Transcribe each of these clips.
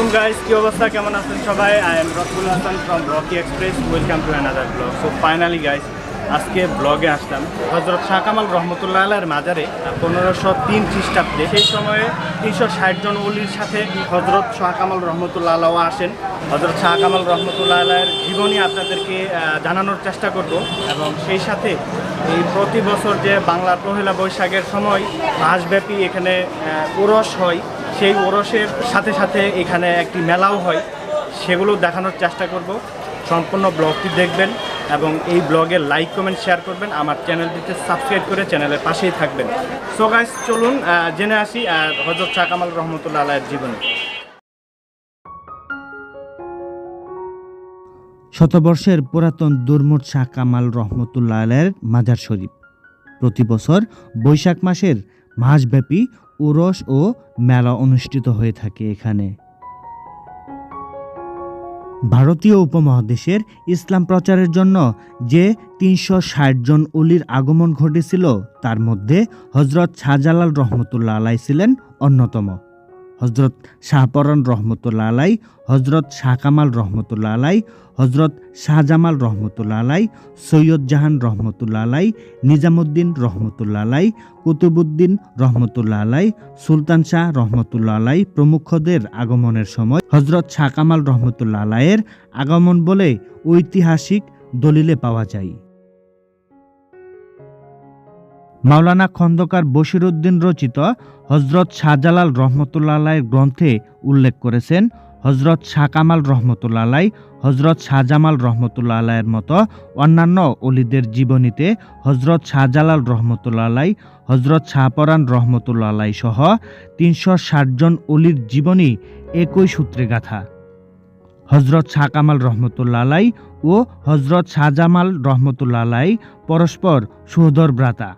আলাইকুম গাইস কি অবস্থা? কেমন আছেন সবাই? I am Rakul Hasan from Rocky Express welcome to another blog so finally guys আজকে ব্লগে আসলাম। হজরত শাহ কামাল রহমতুল্লাহ আলার মাজারে পনেরোশো তিন খ্রিস্টাব্দে। সেই সময়ে তিনশো ষাট জন অলির সাথে হজরত শাহ কামাল রহমতুল্লাহ আলাও আসেন। হজরত শাহ কামাল রহমতুল্লাহ আলার জীবনী আপনাদেরকে জানানোর চেষ্টা করব। এবং সেই সাথে এই প্রতি বছর যে বাংলার পহেলা বৈশাখের সময় মাসব্যাপী এখানে ওরস হয় সেই ওরসের সাথে সাথে এখানে একটি মেলাও হয়। সেগুলো দেখানোর চেষ্টা করব। সম্পূর্ণ ব্লগটি দেখবেন এবং এই ব্লগে লাইক কমেন্ট শেয়ার করবেন। আমার চ্যানেলটিতে সাবস্ক্রাইব করে চ্যানেলের পাশেই থাকবেন। সো গাইস চলুন জেনে আসি আর হজরত শাহ কামাল রহমতুল্লাহ আলাইয়ের জীবনী। শতবর্ষের পুরাতন দুর্মুট শাহ কামাল রহমতুল্লাহ আলের মাজার শরীফ। প্রতি বছর বৈশাখ মাসের মাসব্যাপী উরস ও মেলা অনুষ্ঠিত হয়ে থাকে এখানে। ভারতীয় উপমহাদেশের ইসলাম প্রচারের জন্য যে তিনশো ষাট জন উলির আগমন ঘটেছিল, তার মধ্যে হজরত শাহজালাল রহমতুল্লা আলাই ছিলেন অন্যতম। হজরত শাহপরন রহমতুল্লাহ আলাই, হজরত শাহ কামাল রহমতুল্লাহ আলাই, হজরত শাহজামাল রহমতুল্লাহ আলাই, সৈয়দ জাহান রহমতুল্লাহ আলাই, নিজামুদ্দিন রহমতুল্লাহ আলাই কুতুবুদ্দিন রহমতুল্লাহ আলাই, সুলতান শাহ রহমতুল্লাহ আলাই প্রমুখদের আগমনের সময় হজরত শাহ কামাল রহমতুল্লাহ আলাইয়ের আগমন বলে ঐতিহাসিক দলিলে পাওয়া যায়। মাওলানা খন্দকার বশিরউদ্দিন রচিত হজরত শাহজালাল রহমতুল্লাহ গ্রন্থে উল্লেখ করেছেন, হজরত শাহ কামাল রহমতুল্লাহ হজরত শাহজামাল রহমতুল্লাহ মতো অন্যান্য অলিদের জীবনীতে হজরত শাহজালাল রহমতুল্লাহ হজরত শাহপরান রহমতুল্লাহ সহ তিনশো ষাট জন অলির জীবনী একই সূত্রে গাথা। হজরত শাহ কামাল রহমতুল্লাহ ও হজরত শাহজামাল রহমতুল্লাহ পরস্পর সুহদর ভ্রাতা।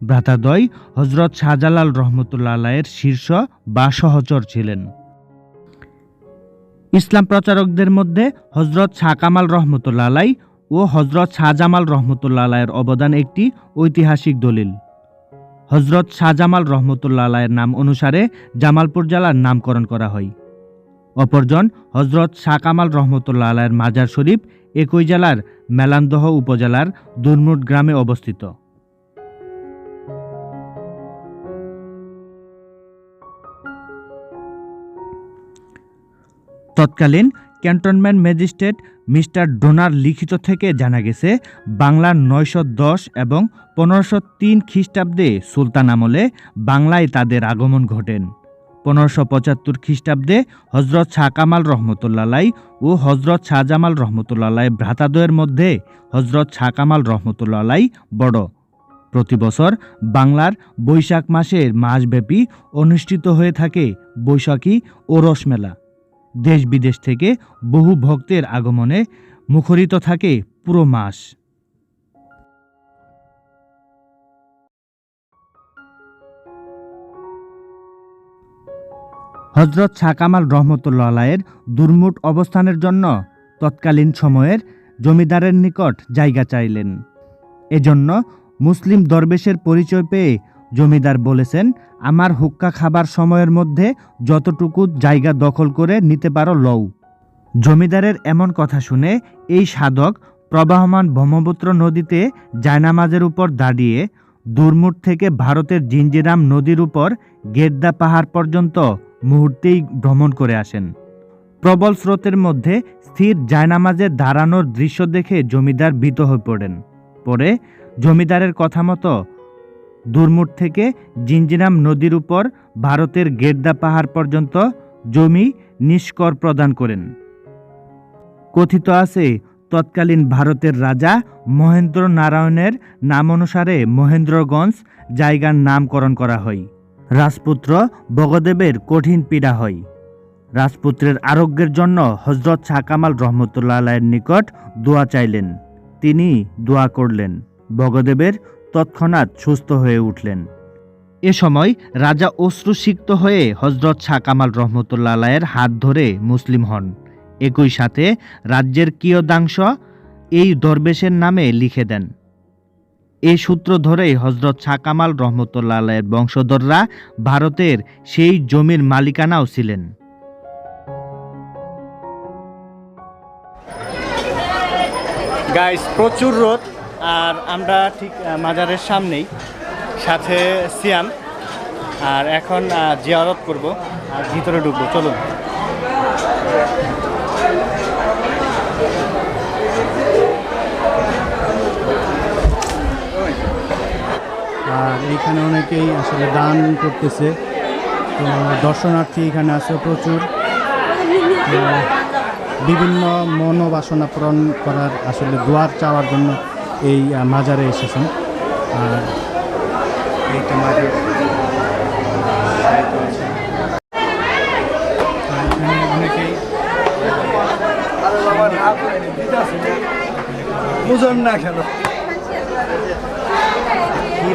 ভ্রাতাদ্বয় হজরত শাহজালাল রহমতুল্লাহ আলাইয়ের শীর্ষ বা সহচর ছিলেন। ইসলাম প্রচারকদের মধ্যে হজরত শাহ কামাল রহমতুল্লাহ ও হজরত শাহজামাল রহমতুল্লাহ আলাইয়ের অবদান একটি ঐতিহাসিক দলিল। হজরত শাহজামাল রহমতুল্লাহ আলাইয়ের নাম অনুসারে জামালপুর জেলার নামকরণ করা হয়। অপরজন হজরত শাহ কামাল রহমতুল্লাহ আলাইয়ের মাজার শরীফ একই জেলার মেলান্দহ উপজেলার দুর্মুট গ্রামে অবস্থিত। তৎকালীন ক্যান্টনমেন্ট ম্যাজিস্ট্রেট মিস্টার ডোনার লিখিত থেকে জানা গেছে, বাংলার নয়শো দশ এবং পনেরোশো তিন খ্রিস্টাব্দে সুলতান আমলে বাংলায় তাদের আগমন ঘটেন। পনেরোশো পঁচাত্তর খ্রিস্টাব্দে হজরত শাহ কামাল রহমতুল্লাহ ও হজরত শাহজামাল রহমতুল্লাহ ভ্রাতাদ্বয়ের মধ্যে হজরত শাহ কামাল রহমতুল্লাহ বড়। প্রতি বছর বাংলার বৈশাখ মাসের মাসব্যাপী অনুষ্ঠিত হয়ে থাকে বৈশাখী ওরস মেলা। দেশ বিদেশ থেকে বহু ভক্তের আগমনে মুখরিত থাকে পুরো মাস। হজরত শাহ কামাল রহমতুল্লাহ দুর্মুট অবস্থানের জন্য তৎকালীন সময়ের জমিদারের নিকট জায়গা চাইলেন। এজন্য মুসলিম দরবেশের পরিচয় পেয়ে জমিদার বলেছেন, আমার হুক্কা খাবার সময়ের মধ্যে যতটুকু জায়গা দখল করে নিতে পারো, লও। জমিদারের এমন কথা শুনে এই সাধক প্রবাহমান ব্রহ্মপুত্র নদীতে জায়নামাজের উপর দাঁড়িয়ে দুর্মুট থেকে ভারতের জিঞ্জিরাম নদীর উপর গেদ্দা পাহাড় পর্যন্ত মুহূর্তেই ভ্রমণ করে আসেন। প্রবল স্রোতের মধ্যে স্থির জায়নামাজে দাঁড়ানোর দৃশ্য দেখে জমিদার ভীত হয়ে পড়েন। পরে জমিদারের কথা মতো দুর্মুট থেকে জিঞ্জিরাম নদীর উপর ভারতের গেদ্দা পাহাড় পর্যন্ত জমি নিষ্কর প্রদান করেন। কথিত আছে, তৎকালীন ভারতের রাজা মহেন্দ্র নারায়ণের নাম অনুসারে মহেন্দ্রগঞ্জ জায়গার নামকরণ করা হয়। রাজপুত্র বগদেবের কঠিন পীড়া হয়। রাজপুত্রের আরোগ্যের জন্য হজরত শাহ কামাল রহমতুল্লাহ আলাইয়ের নিকট দোয়া চাইলেন। তিনি দোয়া করলেন, বগদেবের তৎক্ষণাৎ সুস্থ হয়ে উঠলেন। এ সময় রাজা অশ্রুসিক্ত হয়ে হজরত শাহ কামাল রহমতুল্লা আলায়ের হাত ধরে মুসলিম হন। একই সাথে রাজ্যের কিয়দাংশ এই দরবেশের নামে লিখে দেন। এই সূত্র ধরেই হজরত শাহ কামাল রহমতুল্লা আলায়ের বংশধররা ভারতের সেই জমির মালিকানাও ছিলেন। গাইস প্রচুর রোদ। আর আমরা ঠিক মাজারের সামনেই, সাথে সিয়াম, আর এখন জিয়ারত করব, আর ভিতরে ঢুকবো, চলুন। আর এইখানে অনেকেই আসলে দান করতেছে, তো দর্শনার্থী এখানে আছে প্রচুর। বিভিন্ন মনোবাসনা পূরণ করার আসলে দুয়ার চাওয়ার জন্য এই মাজারে এসেছেন। আর এইটা মাজার আর এখানে অনেকেই বুঝুন না কেন? কি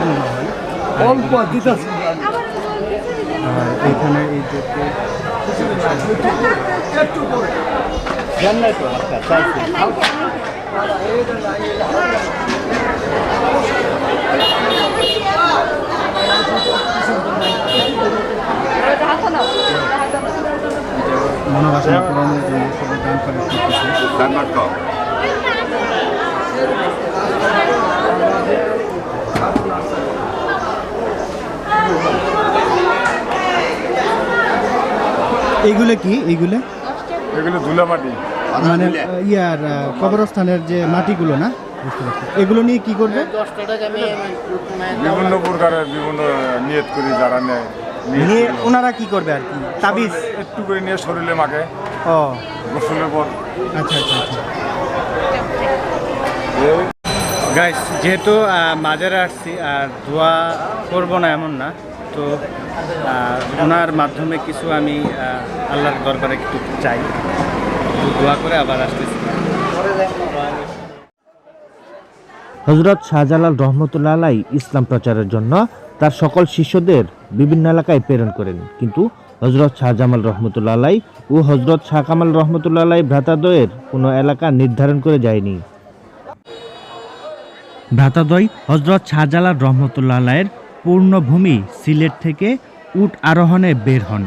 অল্প দিতেছি। আর এখানে এই যে একটু করে আচ্ছা এইগুলো কি? এইগুলো এগুলো ধুলামাটি মানে ইয়ার কবরস্থানের যে মাটিগুলো না এগুলো নিয়ে কি করবে? বিভিন্ন প্রকারের বিভিন্ন নিয়ত করি যারা নেয়। নিয়ে ওনারা কি করবে আর কি? তাবিজ? একটু করে নিয়ে শরীরে মাখে। ও। গোসলের পর। আচ্ছা আচ্ছা আচ্ছা। গাইস যেহেতু মাজারে আসছি আর দোয়া করব না এমন না তো ওনার মাধ্যমে কিছু আমি আল্লাহর দরবারে একটু চাই। হজরত শাহজালাল রহমতুল্লাহ ইসলাম প্রচারের জন্য তার সকল শিষ্যদের বিভিন্ন এলাকায় প্রেরণ করেন। কিন্তু হজরত শাহজামাল রহমতুল্লাহ ও হজরত শাহ কামাল রহমতুল্লাহ আলাই ভ্রাতাদ্বয়ের কোনো এলাকা নির্ধারণ করে যায়নি। ভ্রাতাদ্বয় হজরত শাহজালাল রহমতুল্লাহ পূর্ণভূমি সিলেট থেকে উট আরোহণে বের হন।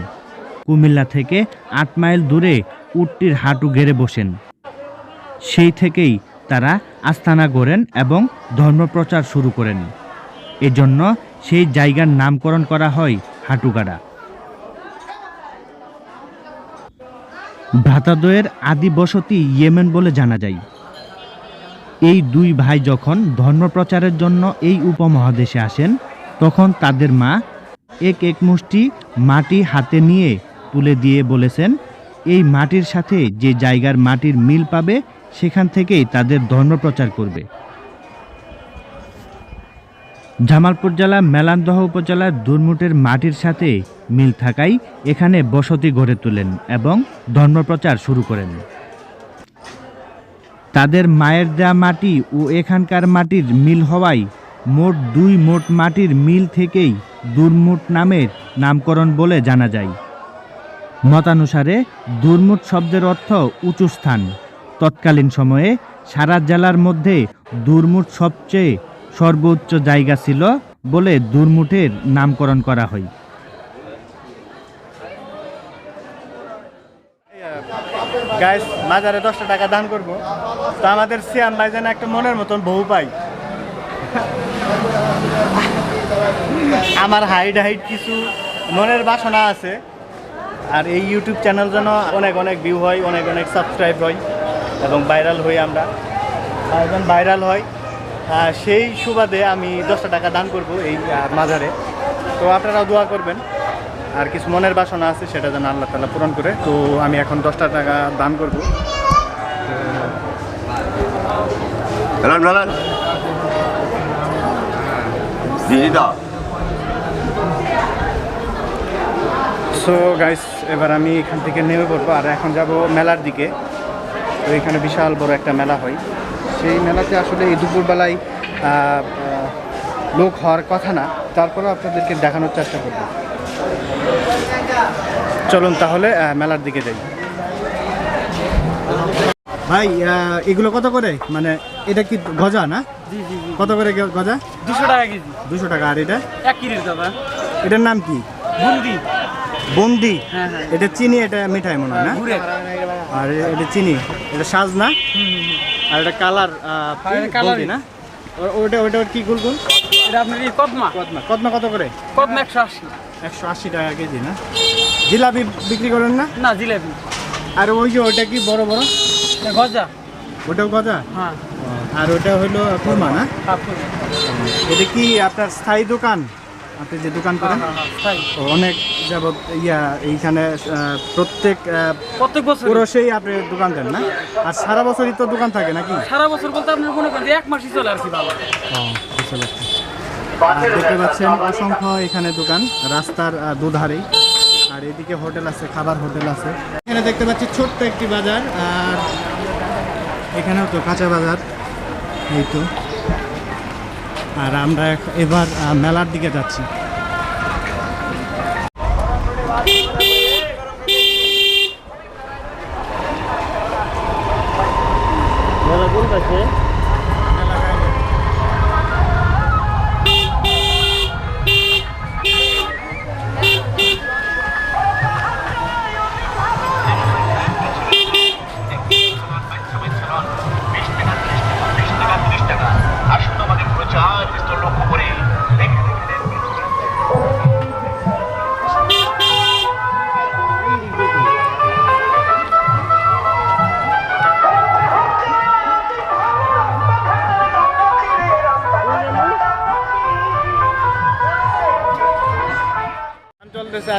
কুমিল্লা থেকে আট মাইল দূরে উটটির হাঁটু গেড়ে বসেন। সেই থেকেই তারা আস্তানা গড়েন এবং ধর্মপ্রচার শুরু করেন। এজন্য সেই জায়গার নামকরণ করা হয় হাঁটুগাড়া। ভ্রাতাদ্বয়ের আদি বসতি ইয়েমেন বলে জানা যায়। এই দুই ভাই যখন ধর্মপ্রচারের জন্য এই উপমহাদেশে আসেন, তখন তাদের মা এক এক মুষ্টি মাটি হাতে নিয়ে তুলে দিয়ে বলেছেন এই মাটির সাথে যে জায়গার মাটির মিল পাবে, সেখান থেকেই তাদের ধর্মপ্রচার করবে। জামালপুর জেলা মেলান্দহ উপজেলার দুর্মুটের মাটির সাথে মিল থাকায় এখানে বসতি গড়ে তোলেন এবং ধর্মপ্রচার শুরু করেন। তাদের মায়ের দেয়া মাটি ও এখানকার মাটির মিল হওয়ায় মোট দুই মোট মাটির মিল থেকেই দুর্মুট নামের নামকরণ বলে জানা যায়। মতানুসারে দুর্মুট শব্দের অর্থ উঁচু স্থান। তৎকালীন সময়ে সারা জেলার মধ্যে দুর্মুট সবচেয়ে সর্বোচ্চ জায়গা ছিল বলে দুর্মুটের নামকরণ করা হয়। গাইস মাজারে দশটা টাকা দান করব। তো আমাদের সিয়াম ভাই যেন একটা মনের মতন বউ পাই আমার হাইট হাইট কিছু মনের বাসনা আছে। আর এই ইউটিউব চ্যানেল যেন অনেক অনেক ভিউ হয় অনেক অনেক সাবস্ক্রাইব হয় এবং ভাইরাল হই আমরা। যেন ভাইরাল হয় সেই সুবাদে আমি দশটা টাকা দান করব এই মাজারে। তো আপনারাও দোয়া করবেন। আর কিছু মনের বাসনা আছে সেটা যেন আল্লাহ তালা পূরণ করে। তো আমি এখন দশটা টাকা দান করব। Jalan, jalan. Sini tak? So guys এবার আমি এখান থেকে নেমে পড়ব আর এখন যাব মেলার দিকে। তো এখানে বিশাল বড় একটা মেলা হয়। সেই মেলাতে আসলে এই দুপুরবেলায় লোক হওয়ার কথা না। তারপরেও আপনাদেরকে দেখানোর চেষ্টা করব। চলুন তাহলে মেলার দিকে যাই। ভাই এগুলো কত করে? মানে এটা কি গজা না? কত করে গজা? দুশো টাকা কেজি। দুশো টাকা আর এটা? এক কেজির এটার নাম কি? বুন্দি। বন্দি। হ্যাঁ হ্যাঁ। এটা চিনি এটা মিঠাই মনে হয় না? আর এটা চিনি এটা সাজ না আর এটা কালার এটা colour না? ওটা ওটা কি গুলগুল এটা আপনার এই কদমা। কদমা। কদমা কত করে? কদমা একশো আশি। একশো আশি টাকা কেজি না? জিলাপি বিক্রি করেন না? না জিলেবি আর ওই যে ওটা কি বড় বড়? গজা। ওটাও গজা? হ্যাঁ। আর ওটা হলো কুরমা না? এটা কি আপনার স্থায়ী দোকান? আপনি যে দোকান করেন? হ্যাঁ হ্যাঁ অনেক যাবত ইয়া এইখানে প্রত্যেক প্রত্যেক বছর পুরুষেই আপনি দোকান দেন না? আর সারা বছরই তো দোকান থাকে নাকি? সারা বছর বলতে আপনার মনে করেন এক মাসই চলে আর কি আর দেখতে পাচ্ছেন অসংখ্য এখানে দোকান রাস্তার দুধারেই। আর এদিকে হোটেল আছে খাবার হোটেল আছে। এখানে দেখতে পাচ্ছি ছোট্ট একটি বাজার আর এখানেও তো কাঁচা বাজার। এই তো। আর আমরা এবার মেলার দিকে যাচ্ছি।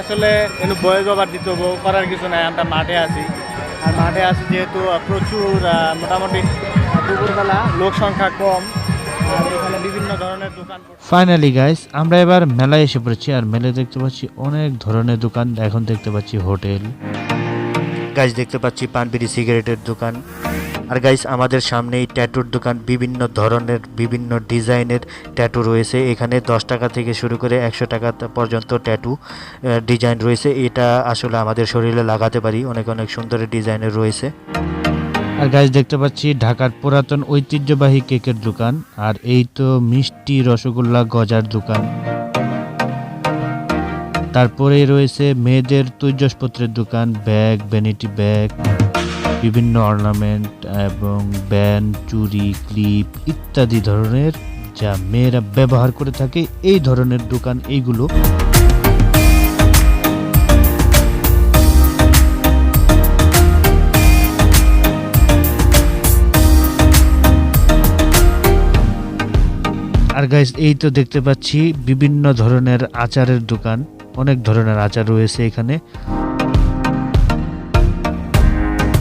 আসলে এগুলো বয়ে জবার দিতে হব করার কিছু নাই আমরা মাঠে আছি। আর মাঠে আছি যেহেতু প্রচুর আহ, মোটামুটি দুপুরবেলা লোক সংখ্যা কম। বিভিন্ন ধরনের দোকান ফাইনালি গাইস আমরা এবার মেলায় এসে পড়েছি আর মেলায় দেখতে পাচ্ছি অনেক ধরনের দোকান। এখন দেখতে পাচ্ছি হোটেল। গাইস দেখতে পাচ্ছি পানবিড়ি সিগারেটের দোকান। আর গাইস আমাদের সামনেই ট্যাটুর দোকান বিভিন্ন ধরনের, বিভিন্ন ডিজাইনের ট্যাটু রয়েছে। এখানে দশ টাকা থেকে শুরু করে একশো টাকা পর্যন্ত ট্যাটু ডিজাইন রয়েছে। এটা আসলে আমাদের শরীরে লাগাতে পারি। অনেক অনেক সুন্দর ডিজাইনের রয়েছে। আর গাইজ দেখতে পাচ্ছি ঢাকার পুরাতন ঐতিহ্যবাহী কেকের দোকান। আর এই তো মিষ্টি রসগোল্লা গজার দোকান। তারপরে রয়েছে মেয়েদের তৈজসপত্রের দোকান, ব্যাগ ভ্যানিটি ব্যাগ বিভিন্ন অর্নামেন্ট এবং ব্যান চুরি ক্লিপ ইত্যাদি ধরনের যা মেয়েরা ব্যবহার করে থাকে, এই ধরনের দোকান এইগুলো। আর গাইস এই তো দেখতে পাচ্ছি, বিভিন্ন ধরনের আচারের দোকান, অনেক ধরনের আচার রয়েছে এখানে।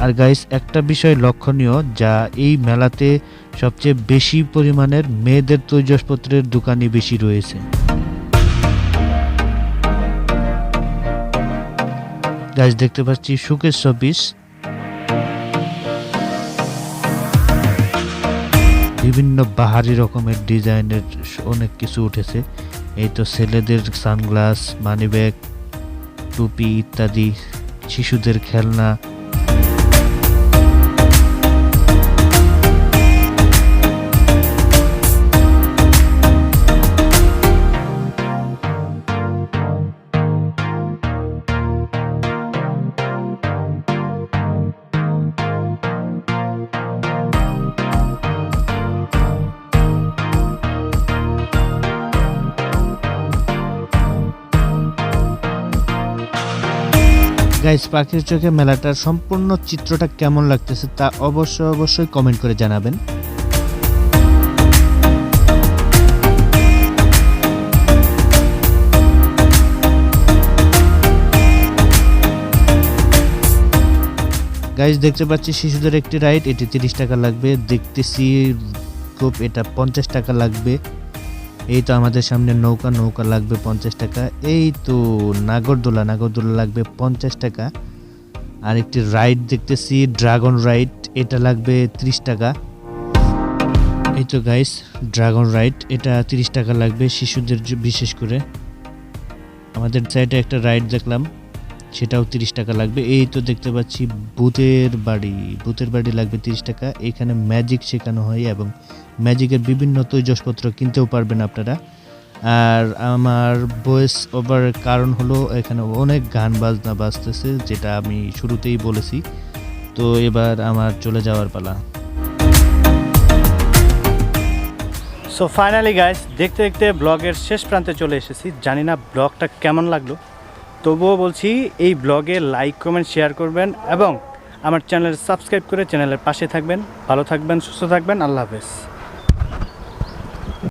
আর গাইস একটা বিষয় লক্ষণীয় যা এই মেলাতে সবচেয়ে বেশি পরিমাণের মেয়েদের তৈজসপত্রের দোকানই বেশি রয়েছে। গাইস দেখতে পাচ্ছি সুকেশ শপিস। বিভিন্ন বাহারি রকমের ডিজাইনের অনেক কিছু উঠেছে। এই তো ছেলেদের সানগ্লাস, মানিব্যাগ, টুপি ইত্যাদি, শিশুদের খেলনা গাইস পাখির চোখে মেলাটার সম্পূর্ণ চিত্রটা কেমন লাগতেছে তা অবশ্যই অবশ্যই কমেন্ট করে জানাবেন। গাইস দেখতে পাচ্ছি শিশুদের একটি রাইড এটি তিরিশ টাকা লাগবে। দেখতেছি, খুব এটা পঞ্চাশ টাকা লাগবে। এই তো আমাদের সামনে নৌকা নৌকা লাগবে পঞ্চাশ টাকা। এই তো নাগরদোলা নাগরদোলা লাগবে পঞ্চাশ টাকা। আর একটি রাইড দেখতেছি, ড্রাগন রাইড, এটা লাগবে ত্রিশ টাকা। এই তো গাইস ড্রাগন রাইড, এটা তিরিশ টাকা লাগবে শিশুদের বিশেষ করে। আমাদের সাইডে একটা রাইড দেখলাম। সেটাও তিরিশ টাকা লাগবে। এই তো দেখতে পাচ্ছি ভূতের বাড়ি। ভূতের বাড়ি লাগবে তিরিশ টাকা। এখানে ম্যাজিক শেখানো হয় এবং ম্যাজিকের বিভিন্ন তৈজসপত্র কিনতেও পারবেন আপনারা। আর আমার ভয়েস ওভার কারণ হলো এখানে অনেক গান বাজনা বাজতেছে, যেটা আমি শুরুতেই বলেছি। তো এবার আমার চলে যাওয়ার পালা। সো ফাইনালি গাইস দেখতে দেখতে ব্লগের শেষ প্রান্তে চলে এসেছি। জানি না ব্লগটা কেমন লাগল। তবুও বলছি, এই ব্লগে লাইক কমেন্ট শেয়ার করবেন এবং আমার চ্যানেল সাবস্ক্রাইব করে চ্যানেলের পাশে থাকবেন। ভালো থাকবেন, সুস্থ থাকবেন, আল্লাহ হাফেজ।